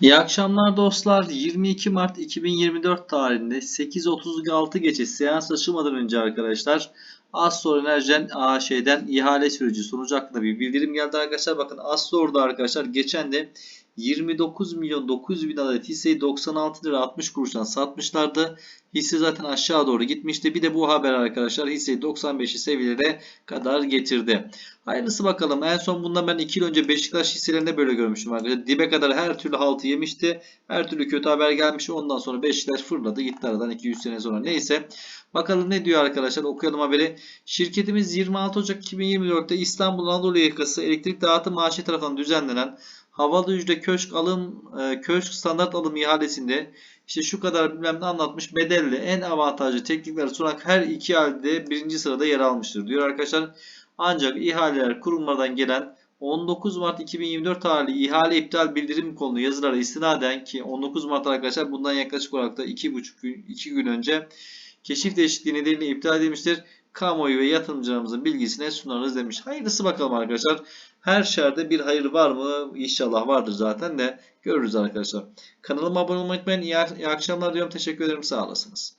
İyi akşamlar dostlar. 22 Mart 2024 tarihinde 8.36 gece seans açılmadan önce arkadaşlar Astor Enerjen AŞ'den ihale süreci sonucu hakkında bir bildirim geldi arkadaşlar. Bakın Astor'da arkadaşlar geçen de 29 milyon 900 bin adet hisseyi 96 lira 60 kuruştan satmışlardı. Hisse zaten aşağı doğru gitmişti. Bir de bu haber arkadaşlar hisseyi 95'i seviyelere kadar getirdi. Hayırlısı bakalım. En son bundan ben 2 yıl önce Beşiktaş hisselerinde böyle görmüştüm arkadaşlar. Dibe kadar her türlü haltı yemişti. Her türlü kötü haber gelmiş. Ondan sonra Beşiktaş fırladı gitti aradan 200 sene sonra. Neyse. Bakalım ne diyor arkadaşlar. Okuyalım haberi. Şirketimiz 26 Ocak 2024'te İstanbul Anadolu yakası elektrik dağıtım maaşı tarafından düzenlenen havalı ücret köşk alım e, köşk standart alım ihalesinde işte şu kadar bilmem ne anlatmış bedelli en avantajlı teknikleri sunan her iki halde birinci sırada yer almıştır diyor arkadaşlar. Ancak ihaleler kurumlardan gelen 19 Mart 2024 tarihli ihale iptal bildirim konulu yazılara istinaden ki 19 Mart arkadaşlar bundan yaklaşık olarak da 2,5 gün 2 gün önce keşif değişikliği nedeniyle iptal edilmiştir. Kamuoyu ve yatırımcılarımızın bilgisine sunarız demiş. Hayırlısı bakalım arkadaşlar. Her şerde bir hayır var mı? İnşallah vardır zaten de görürüz arkadaşlar. Kanalıma abone olmayı unutmayın. İyi, iyi akşamlar diyorum. Teşekkür ederim. Sağ olasınız.